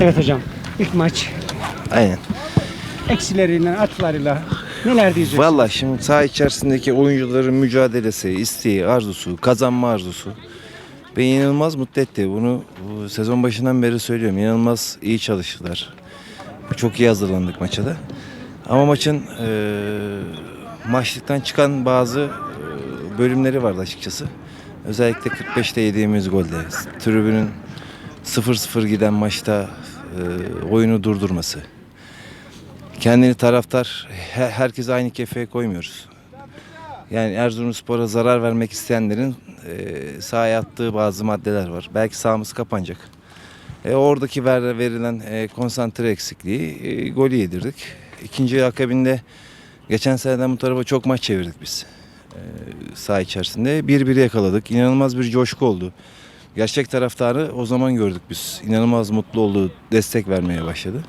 Evet hocam. İlk maç Aynen. eksileriyle, artılarıyla neler diyeceksiniz? Valla şimdi saha içerisindeki oyuncuların mücadelesi, isteği, arzusu, kazanma arzusu beni inanılmaz mutlu etti. Bunu bu sezon başından beri söylüyorum. İnanılmaz iyi çalıştılar. Çok iyi hazırlandık maça da. Ama maçın eee maçlıktan çıkan bazı eee, bölümleri vardı açıkçası. Özellikle 45'te yediğimiz golde. Tribünün 0-0 giden maçta eee, oyunu durdurması. Kendini taraftar, he- herkes aynı kefeye koymuyoruz. Yani Erzurumspor'a zarar vermek isteyenlerin e, sahaya attığı bazı maddeler var. Belki sahamız kapanacak. E, oradaki ver, verilen e, konsantre eksikliği e, golü yedirdik. İkinci akabinde geçen seneden bu tarafa çok maç çevirdik biz. E, saha içerisinde. Bir biri yakaladık. İnanılmaz bir coşku oldu. Gerçek taraftarı o zaman gördük biz. İnanılmaz mutlu oldu, destek vermeye başladı.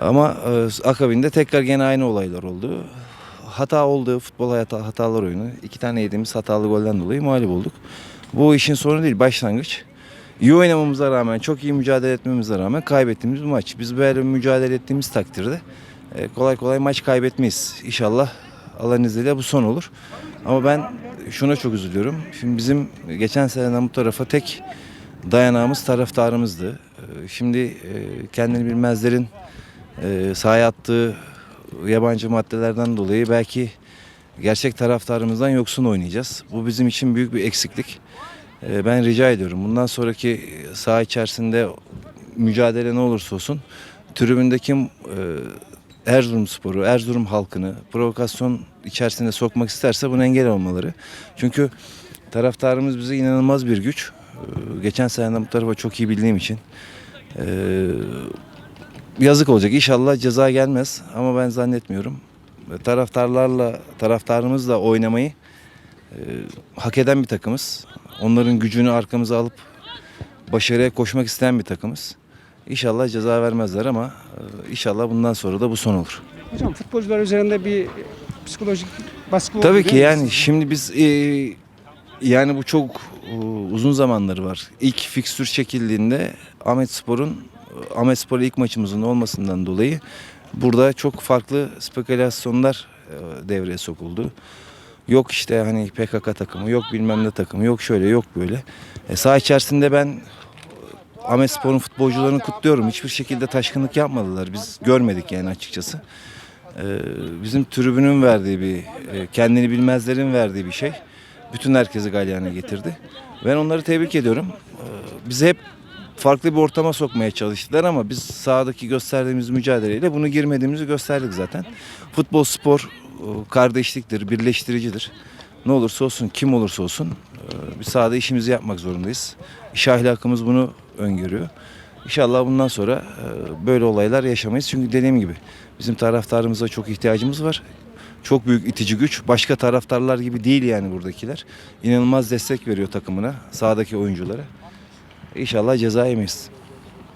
Ama e, akabinde tekrar gene aynı olaylar oldu. Hata oldu, futbol hayata, hatalar oyunu. İki tane yediğimiz hatalı golden dolayı mağlup olduk. Bu işin sonu değil, başlangıç. İyi oynamamıza rağmen, çok iyi mücadele etmemize rağmen kaybettiğimiz bir maç. Biz böyle mücadele ettiğimiz takdirde e, kolay kolay maç kaybetmeyiz. İnşallah Allah'ın izniyle bu son olur. Ama ben şuna çok üzülüyorum. Şimdi bizim geçen seneden bu tarafa tek dayanağımız taraftarımızdı. E, Şimdi e, kendini bilmezlerin sahaya attığı yabancı maddelerden dolayı belki gerçek taraftarımızdan yoksun oynayacağız. Bu bizim için büyük bir eksiklik. E, ben rica ediyorum bundan sonraki saha içerisinde mücadele ne olursa olsun tribündeki e, Erzurum sporu, Erzurum halkını provokasyon içerisinde sokmak isterse buna engel olmaları. Çünkü taraftarımız bize inanılmaz bir güç. E, geçen seneden bu tarafa çok iyi bildiğim için. E, yazık olacak. İnşallah ceza gelmez ama ben zannetmiyorum. Taraftarlarla, taraftarımızla oynamayı e, hak eden bir takımız. Onların gücünü arkamıza alıp başarıya koşmak isteyen bir takımız. İnşallah ceza vermezler ama e, inşallah bundan sonra da bu son olur. Hocam futbolcular üzerinde bir psikolojik baskı Tabii ki değil mi? yani şimdi biz e, yani bu çok e, uzun zamanları var. İlk fikstür çekildiğinde Ahmet Spor'un Ahmet Spor'la ilk maçımızın olmasından dolayı burada çok farklı spekülasyonlar e, devreye sokuldu. Yok işte hani PKK takımı, yok bilmem ne takımı, yok şöyle, yok böyle. E, saha içerisinde ben Ahmet Spor'un futbolcularını kutluyorum. Hiçbir şekilde taşkınlık yapmadılar. Biz görmedik yani açıkçası. Ee, bizim tribünün verdiği bir, e, kendini bilmezlerin verdiği bir şey. Bütün herkesi galyana getirdi. Ben onları tebrik ediyorum. Ee, bizi hep farklı bir ortama sokmaya çalıştılar ama biz sahadaki gösterdiğimiz mücadeleyle bunu girmediğimizi gösterdik zaten. Futbol spor e, kardeşliktir, birleştiricidir. Ne olursa olsun, kim olursa olsun e, biz sahada işimizi yapmak zorundayız. İş ahlakımız bunu öngörüyor. İnşallah bundan sonra e, böyle olaylar yaşamayız. Çünkü dediğim gibi bizim taraftarımıza çok ihtiyacımız var. Çok büyük itici güç. Başka taraftarlar gibi değil yani buradakiler. İnanılmaz destek veriyor takımına, sahadaki oyunculara. İnşallah ceza yemeyiz.